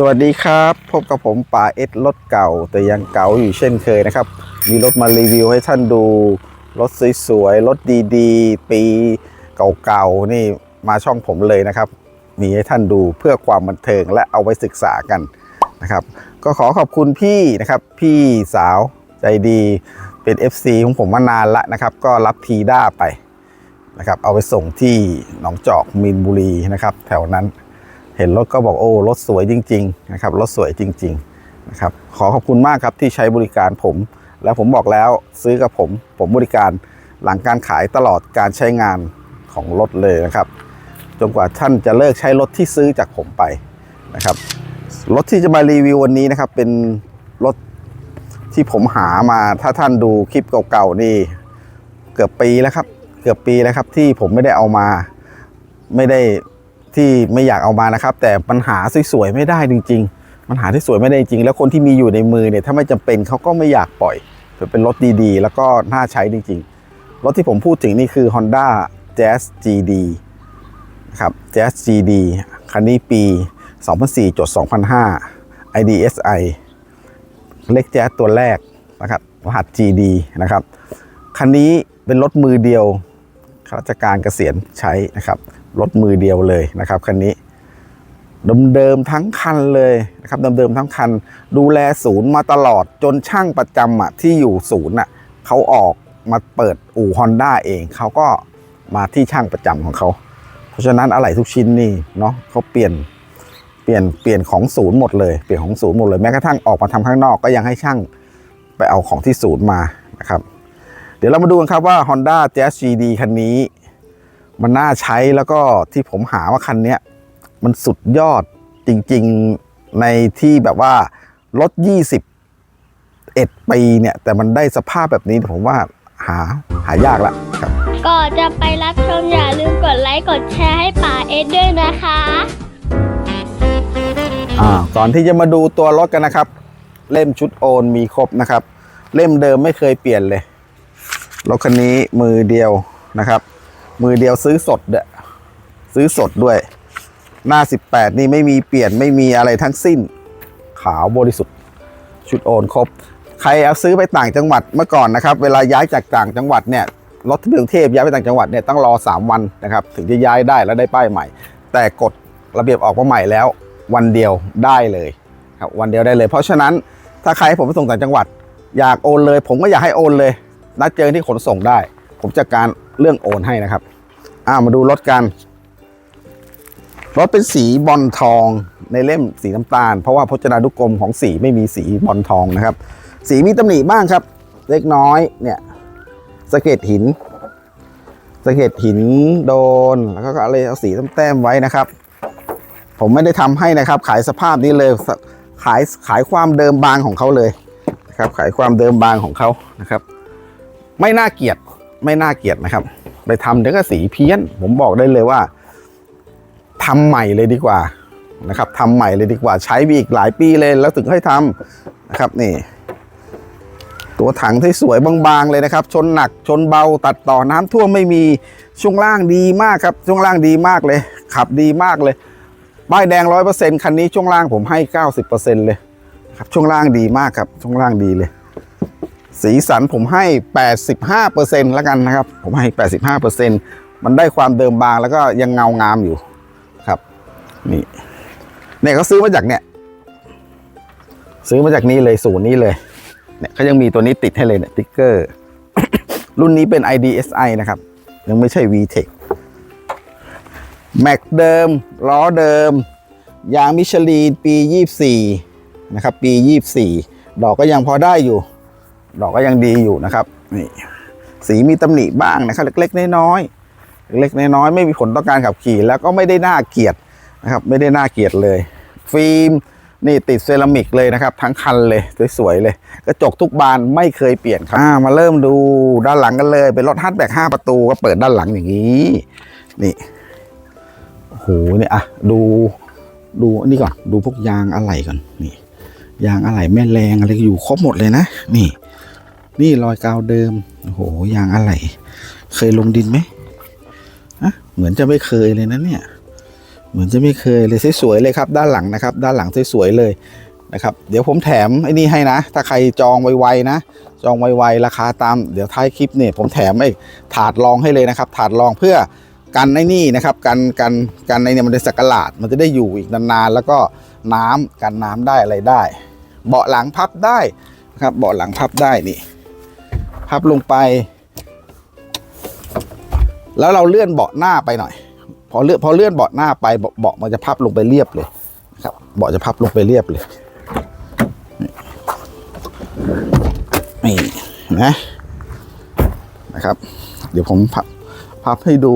สวัสดีครับ พบกับผมป่าเอสรถเก่าแต่ยังเก่าอยู่เช่นเคยนะครับ มีรถมารีวิวให้ท่านดู รถสวยๆ รถดีๆ ปีเก่าๆ นี่มาช่องผมเลยนะครับ มีให้ท่านดูเพื่อความบันเทิงและเอาไว้ศึกษากันนะครับ ก็ขอขอบคุณพี่นะครับ พี่สาวใจดีเป็น FC ของผมมานานละนะครับ ก็รับทีด้าไปนะครับ เอาไปส่งที่หนองจอกมีนบุรีนะครับ แถวนั้น เห็นรถก็บอกโอ้รถสวยจริง ๆ นะครับรถสวยจริง ๆ นะครับ ขอขอบคุณมากครับที่ใช้บริการผม แล้วผมบอกแล้วซื้อกับผม ผมบริการหลังการขายตลอดการใช้งานของรถเลยนะครับจนกว่าท่านจะเลิกใช้รถที่ซื้อจากผมไปนะครับรถที่จะมารีวิววันนี้นะครับ เป็นรถที่ผมหามาถ้าท่านดูคลิปเก่าๆนี่ เกือบปีแล้วครับ เกือบปีแล้วครับที่ผมไม่ได้เอามาไม่ได้ ที่ไม่อยากเอามานะครับ แต่ปัญหาสวยๆไม่ได้จริง ๆ ปัญหาที่สวยไม่ได้จริง แล้วคนที่มีอยู่ในมือเนี่ยถ้าไม่จำเป็นเขาก็ไม่อยากปล่อยเป็นรถดีๆ แล้วก็น่าใช้จริง ๆ รถที่ผมพูดถึงนี่คือ Honda Jazz GD นะครับ Jazz GD คันนี้ปี 2004จด2005 IDSI เลขแจ๊สตัวแรกนะครับรหัส GD นะครับ คันนี้เป็นรถมือเดียวข้าราชการเกษียณใช้นะครับ รถมือเดียวเลยนะครับคันนี้เดิมๆทั้งคันเลยนะครับเดิมๆทั้งคัน ดูแลศูนย์มาตลอดจนช่างประจำอะที่อยู่ศูนย์อะเขาออกมาเปิดอู่ฮอนด้าเองเขาก็มาที่ช่างประจำของเขา เพราะฉะนั้นอะไหล่ทุกชิ้นนี่เนาะเขาเปลี่ยนเปลี่ยนเปลี่ยนของศูนย์หมดเลยเปลี่ยนของศูนย์หมดเลยแม้กระทั่งออกมาทำข้างนอกก็ยังให้ช่างไปเอาของที่ศูนย์มานะครับ เดี๋ยวเรามาดูกันครับว่า Honda Jazz GD คันนี้ มันน่าใช้แล้วก็ที่ผมหาว่าคันเนี้ยมันสุดยอดจริงๆในที่แบบว่ารถ21 ปีเนี่ย แต่มันได้สภาพแบบนี้ผมว่าหาหายากละครับก่อนจะไปรับชมอย่าลืมกดไลค์กดแชร์ให้ป่าเอสด้วยนะคะอ่าก่อนที่จะมาดูตัวรถกันนะครับ เล่มชุดโอนมีครบนะครับ เล่มเดิมไม่เคยเปลี่ยนเลยรถคันนี้มือเดียวนะครับ มือเดียวซื้อสดด้วยซื้อสดด้วย หน้า 18 นี่ไม่มีเปลี่ยนไม่มีอะไรทั้งสิ้น ขาวบริสุทธิ์ ชุดโอนครบ ใครเอาซื้อไปต่างจังหวัดเมื่อก่อนนะครับ เวลาย้ายจากต่างจังหวัดเนี่ยรถที่กรุงเทพย้ายไปต่างจังหวัดเนี่ยต้องรอ 3 วันนะครับ ถึงจะย้ายได้แล้วได้ป้ายใหม่ แต่กฎระเบียบออกมาใหม่แล้ว วันเดียวได้เลยครับวันเดียวได้เลย เพราะฉะนั้นถ้าใครให้ผมไปส่งต่างจังหวัด อยากโอนเลย ผมก็อยากให้โอนเลยนัดเจอที่ขนส่งได้ ผมจัดการ เรื่องโอนให้นะครับอ่ามาดูรถกัน รถเป็นสีบอลทองในเล่มสีน้ำตาล เพราะว่าพจนานุกรมของสีไม่มีสีบอลทองนะครับ สีมีตำหนิบ้างครับ เล็กน้อยเนี่ยสะเก็ดหินสะเก็ดหินโดนแล้วก็อะไรเอาสีแต้มๆไว้นะครับ ผมไม่ได้ทำให้นะครับ ขายสภาพนี้เลยขายขายความเดิมบางของเขาเลยนะครับ ขายความเดิมบางของเขานะครับ ไม่น่าเกลียด ไม่น่าเกลียดนะครับ ไปทำเดี๋ยวก็สีเพี้ยน ผมบอกได้เลยว่าทำใหม่เลยดีกว่านะครับทำใหม่เลยดีกว่าใช้ไปอีกหลายปีเลยแล้วถึงค่อยทำนะครับนี่ ตัวถังที่สวยบางๆเลยนะครับ ชนหนักชนเบาตัดต่อน้ำท่วมไม่มีช่วงล่างดีมากครับ ช่วงล่างดีมากเลย ขับดีมากเลยป้ายแดงร้อยเปอร์เซ็นต์คันนี้ช่วงล่างผมให้เก้าสิบเปอร์เซ็นต์เลยครับช่วงล่างดีมากครับช่วงล่างดีเลย สีสันผมให้แปดสิบห้าเปอร์เซ็นต์แล้วกันนะครับ ผมให้แปดสิบห้าเปอร์เซ็นต์มันได้ความเดิมบางแล้วก็ยังเงางามอยู่ครับ นี่เนี่ยเขาซื้อมาจากเนี่ย ซื้อมาจากนี้เลยศูนย์นี้เลย เนี่ยเขายังมีตัวนี้ติดให้เลยเนี่ยติ๊กเกอร์ รุ่นนี้เป็น IDSI นะครับ ยังไม่ใช่ VTEC แม็กเดิม ล้อเดิม ยางมิชลีนปี 24 นะครับ ปี 24 ดอกก็ยังพอได้อยู่ ดอกก็ยังดีอยู่นะครับนี่สีมีตำหนิบ้างนะครับ เล็กๆน้อยๆเล็กๆน้อยๆไม่มีผลต่อการขับขี่ แล้วก็ไม่ได้น่าเกลียดนะครับ ไม่ได้น่าเกลียดเลย ฟิล์มนี่ติดเซรามิกเลยนะครับ ทั้งคันเลยสวยๆเลย กระจกทุกบานไม่เคยเปลี่ยนครับามาเริ่มดูด้านหลังกันเลย เป็นรถฮัตแบ็ก5ประตูก็เปิดด้านหลังอย่างนี้ นี่โอ้โหเนี่ยอะดูดูอันนี้ก่อนดูพวกยางอะไหล่ก่อนนี่ยางอะไหล่แม่แรงอะไรอยู่ครบหมดเลยนะ นี่ นี่รอยกาวเดิม โอ้โห ยางอะไหล่ เคยลงดินไหมอะเหมือนจะไม่เคยเลยนะเนี่ย เหมือนจะไม่เคยเลยสวยๆเลยครับ ด้านหลังนะครับ ด้านหลังสวยๆเลยนะครับ เดี๋ยวผมแถมไอ้นี่ให้นะ ถ้าใครจองไวๆนะ จองไวๆราคาตาม เดี๋ยวท้ายคลิปเนี่ยผมแถมไอ้ถาดรองให้เลยนะครับ ถาดรองเพื่อกันไอ้นี่นะครับ กันกันกันในเนี่ยมันเป็นสักหลาด มันจะได้อยู่อีกนานๆ แล้วก็น้ำกันน้ำได้อะไรได้ เบาะหลังพับได้นะครับ เบาะหลังพับได้นี่ พับลงไป แล้วเราเลื่อนเบาะหน้าไปหน่อย พอเลื่อนพอเลื่อนเบาะหน้าไปเบาะมันจะพับลงไปเรียบเลยครับเบาะจะพับลงไปเรียบเลยนี่นะนะครับ เดี๋ยวผมพับพับให้ดู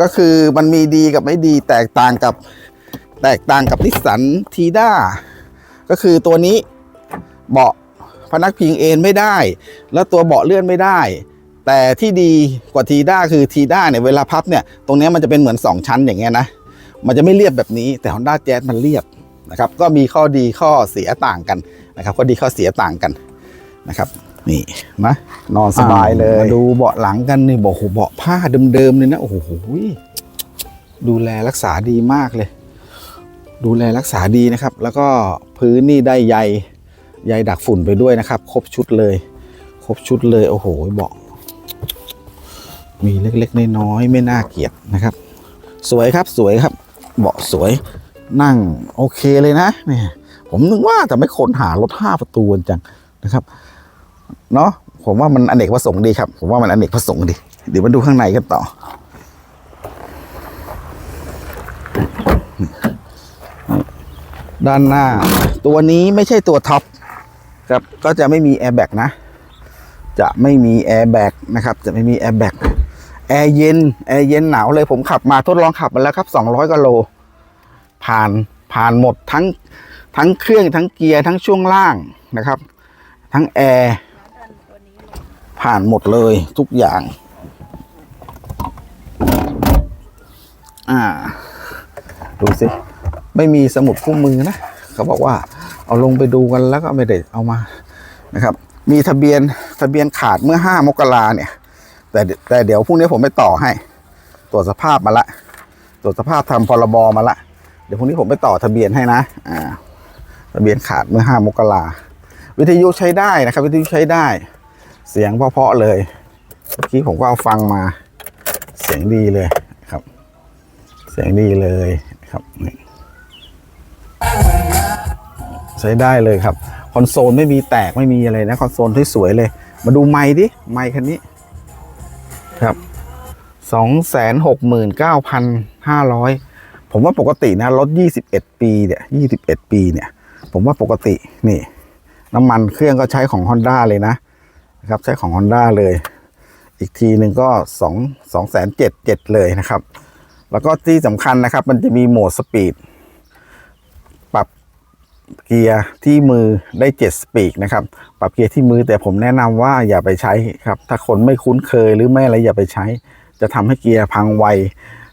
ก็คือมันมีดีกับไม่ดีแตกต่างกับแตกต่างกับนิสสันทีด้าก็คือตัวนี้เบาะ พนักพิงเอนไม่ได้ แล้วตัวเบาะเลื่อนไม่ได้ แต่ที่ดีกว่าทีด้าคือทีด้าเนี่ยเวลาพับเนี่ยตรงนี้มันจะเป็นเหมือน 2 ชั้นอย่างเงี้ยนะมันจะไม่เรียบแบบนี้แต่ Honda Jazz มันเรียบนะครับก็มีข้อดีข้อเสียต่างกันนะครับข้อดีข้อเสียต่างกันนะครับนี่นะ นอนสบายเลยมาดูเบาะหลังกันนี่บอกโหเบาะผ้าเดิมๆเลยนะโอ้โหดูแลรักษาดีมากเลย ดูแลรักษาดีนะครับ แล้วก็พื้นนี่ได้ใย ใยดักฝุ่นไปด้วยนะครับ ครบชุดเลย ครบชุดเลย โอ้โหเบาะมีเล็กๆน้อยๆไม่น่าเกลียดนะครับ สวยครับสวยครับ เบาะสวยนั่งโอเคเลยนะเนี่ยผมนึกว่าแต่ไม่ค้นหารถห้าประตูจังนะครับเนาะผมว่ามันอเนกประสงค์ดีครับ ผมว่ามันอเนกประสงค์ดี เดี๋ยวมาดูข้างในกันต่อ ด้านหน้า ตัวนี้ไม่ใช่ตัวท็อป ครับก็จะไม่มีแอร์แบ็กนะ จะไม่มีแอร์แบ็กนะครับ จะไม่มีแอร์แบ็กแอร์เย็นแอร์เย็นหนาวเลยผมขับมาทดลองขับมาแล้วครับ 200กิโลผ่านผ่านหมดทั้งทั้งเครื่องทั้งเกียร์ทั้งช่วงล่างนะครับ ทั้งแอร์ผ่านหมดเลยทุกอย่าง อ่า ดูสิ ไม่มีสมุดคู่มือนะ เขาบอกว่า เอาลงไปดูกันแล้วก็ไม่ได้เอามานะครับ มีทะเบียนทะเบียนขาดเมื่อ5มกราเนี่ย แต่แต่เดี๋ยวพรุ่งนี้ผมไปต่อให้ ตรวจสภาพมาละตรวจสภาพทำพรบมาละเดี๋ยวพรุ่งนี้ผมไปต่อทะเบียนให้นะอ่าทะเบียนขาดเมื่อ5มกราวิทยุใช้ได้นะครับ วิทยุใช้ได้ เสียงเพาะๆเลยเมื่อกี้ผมก็เอาฟังมา เสียงดีเลยครับ เสียงดีเลยครับนี่ ใช้ได้เลยครับ คอนโซลไม่มีแตกไม่มีอะไรนะ คอนโซลที่สวยเลย มาดูไมค์ดิ ไมค์คันนี้ ครับสองแสนหกหมื่นเก้าพันห้าร้อยผมว่าปกตินะ รถยี่สิบเอ็ดปีเนี่ยยี่สิบเอ็ดปีเนี่ย ผมว่าปกตินี่ น้ำมันเครื่องก็ใช้ของ Honda เลยนะนะครับ ใช้ของ Honda เลย อีกทีหนึ่งก็สองสองแสนเจ็ดเจ็ดเลยนะครับ แล้วก็ที่สำคัญนะครับ มันจะมีโหมดสปีดปรับ เกียร์ที่มือได้ 7 สปีดนะครับ ปรับเกียร์ที่มือแต่ผมแนะนำว่าอย่าไปใช้ครับ ถ้าคนไม่คุ้นเคยหรือไม่อะไรอย่าไปใช้ จะทำให้เกียร์พังไว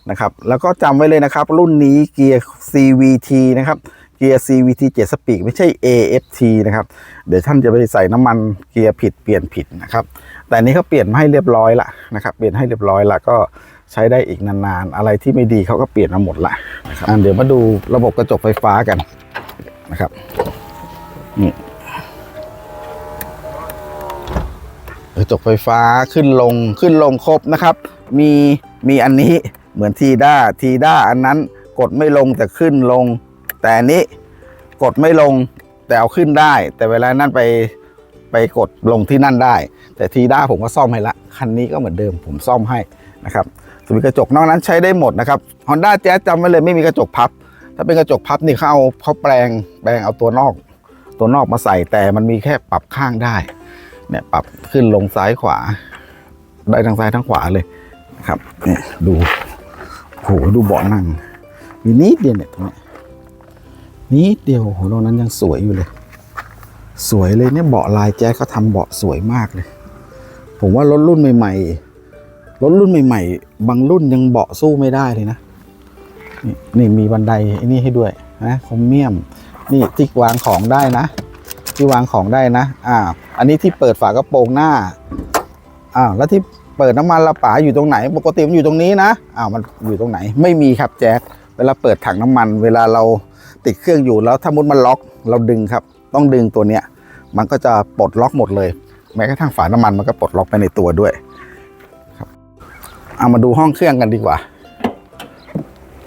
นะครับ แล้วก็จำไว้เลยนะครับ รุ่นนี้เกียร์ CVT นะครับ เกียร์ CVT 7 สปีดไม่ใช่ AFT นะครับ เดี๋ยวท่านจะไปใส่น้ำมันเกียร์ผิดเปลี่ยนผิดนะครับ แต่นี้เขาเปลี่ยนมาให้เรียบร้อยละนะครับ เปลี่ยนให้เรียบร้อยละก็ใช้ได้อีกนานๆ อะไรที่ไม่ดีเขาก็เปลี่ยนมาหมดละนะครับอะเดี๋ยวมาดูระบบกระจกไฟฟ้ากัน นะครับนี่กระจกไฟฟ้าขึ้นลงขึ้นลงครบนะครับ มีมีอันนี้เหมือนทีด้าทีด้าอันนั้นกดไม่ลงแต่ขึ้นลง แต่อันนี้กดไม่ลงแต่เอาขึ้นได้ แต่เวลานั่นไปไปกดลงที่นั่นได้ แต่ทีด้าผมก็ซ่อมให้ละคันนี้ก็เหมือนเดิมผมซ่อมให้นะครับสวิตกระจกนอกนั้นใช้ได้หมดนะครับ Honda Jazz จำไว้เลยไม่มีกระจกพับ ถ้าเป็นกระจกพับนี่เขาเอาเขาแปลงแปลงเอาตัวนอก ตัวนอกมาใส่แต่มันมีแค่ปรับข้างได้ เนี่ยปรับขึ้นลงซ้ายขวา ได้ทั้งซ้ายทั้งขวาเลยครับเนี่ยดูโหดูเบาะนั่งมีนิดเดียวเนี่ยตรงนี้นิดเดียวโอ้โหตรงนั้นยังสวยอยู่เลย สวยเลยเนี่ยเบาะลายแจ๊สเขาทำเบาะสวยมากเลย ผมว่ารถรุ่นใหม่ ๆรถรุ่นใหม่ ๆ บางรุ่นยังเบาะสู้ไม่ได้เลยนะ นี่นี่มีบันไดไอ้นี่ให้ด้วยนะคอมเมียม นี่ที่วางของได้นะ ที่วางของได้นะ อ่า อันนี้ที่เปิดฝากระโปรงหน้าอ้าแล้วที่เปิดน้ำมันละป๋าอยู่ตรงไหน ปกติมันอยู่ตรงนี้นะอ้าวมันอยู่ตรงไหน ไม่มีครับแจ็คไปวลาเปิดถังน้ำมัน เวลาเราติดเครื่องอยู่แล้วถ้ามุดมันล็อก เราดึงครับ ต้องดึงตัวเนี้ย มันก็จะปลดล็อกหมดเลย แม้กระทั่งฝาน้ำมันมันก็ปลดล็อกไปในตัวด้วยครับเอามาดูห้องเครื่องกันดีกว่า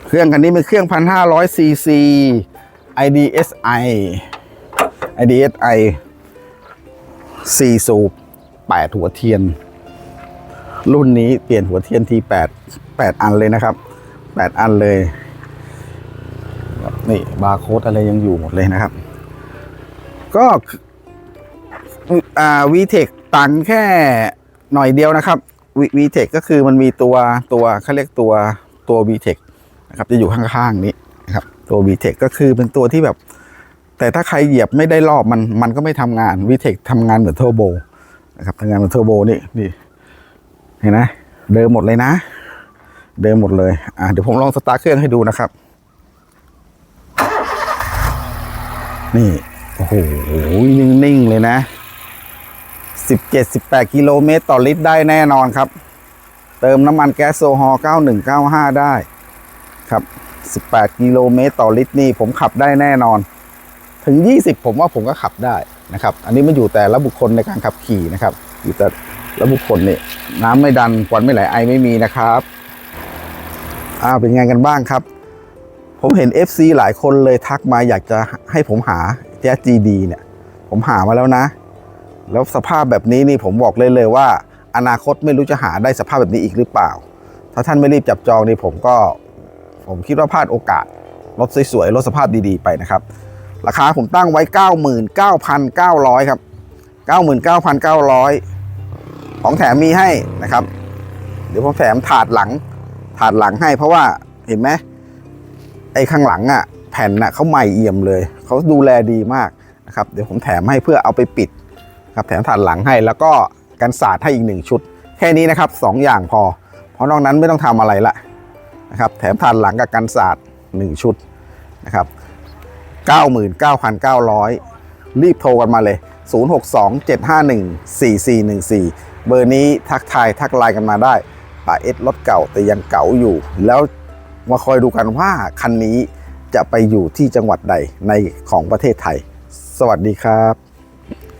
เครื่องคันนี้เป็นเครื่องพันห้าร้อยซีซี IDSI IDSI 4 สูบ 8 หัวเทียน รุ่นนี้เปลี่ยนหัวเทียนที8 8 อันเลยนะครับ 8 อันเลย นี่ บาร์โค้ดอะไรยังอยู่หมดเลยนะครับ ก็อ่า VTEC ต่างแค่หน่อยเดียวนะครับ V- VTEC ก็คือมันมีตัวตัวเขาเรียกตัวตัว VTEC นะครับจะอยู่ข้างๆนี้นะครับตัว VTEC ก็คือเป็นตัวที่แบบ แต่ถ้าใครเหยียบไม่ได้รอบมันมันก็ไม่ทำงาน VTEC ทำงานเหมือนเทอร์โบนะครับทำงานเหมือนเทอร์โบนี่นี่เห็นไหมเดิมหมดเลยนะ เดิมหมดเลยอะเดี๋ยวผมลองสตาร์ทเครื่องให้ดูนะครับ นี่โอ้โหนิ่งๆเลยนะ17 18 กิโลเมตรต่อลิตรได้แน่นอนครับ เติมน้ำมันแก๊สโซฮอล์9195 ได้ ครับ 18 กิโลเมตรต่อลิตรนี่ผมขับได้แน่นอน ถึง 20 ผมว่าผมก็ขับได้นะครับ อันนี้มันอยู่แต่ละบุคคลในการขับขี่นะครับ อยู่แต่ละบุคคลนี่น้ำไม่ดันควันไม่ไหลไอไม่มีนะครับอ้าวเป็นไงกันบ้างครับ ผมเห็น FC หลายคนเลยทักมาอยากจะให้ผมหาแจ๊ส GD เนี่ย ผมหามาแล้วนะ แล้วสภาพแบบนี้นี่ผมบอกเลยเลยว่า อนาคตไม่รู้จะหาได้สภาพแบบนี้อีกหรือเปล่า ถ้าท่านไม่รีบจับจองนี่ผมก็ ผมคิดว่าพลาดโอกาสรถสวยๆรถสภาพดีๆไปนะครับ ราคาผมตั้งไว้ 99,900 ครับ 99,900 ของแถมมีให้นะครับ เดี๋ยวผมแถมถาดหลัง ถาดหลังให้เพราะว่าเห็นไหมไอ้ข้างหลังอะ่ะแผ่นน่ะเขาใหม่เอี่ยมเลย เขาดูแลดีมากนะครับเดี๋ยวผมแถมให้เพื่อเอาไปปิดครับแถมถาดหลังให้แล้วก็กันสาดให้อีกหนึ่งชุด แค่นี้นะครับสองอย่างพอ เพราะนอกนั้นไม่ต้องทำอะไรละ นะครับแถมถาดหลังกับกันสาดหนึ่งชุดนะครับ99,900 รีบโทรกันมาเลย 0627514414 เบอร์นี้ทักทายทักไลน์กันมาได้ป่าเอสรถเก่าแต่ยังเก่าอยู่ แล้วมาคอยดูกันว่าคันนี้จะไปอยู่ที่จังหวัดใดในของประเทศไทย สวัสดีครับ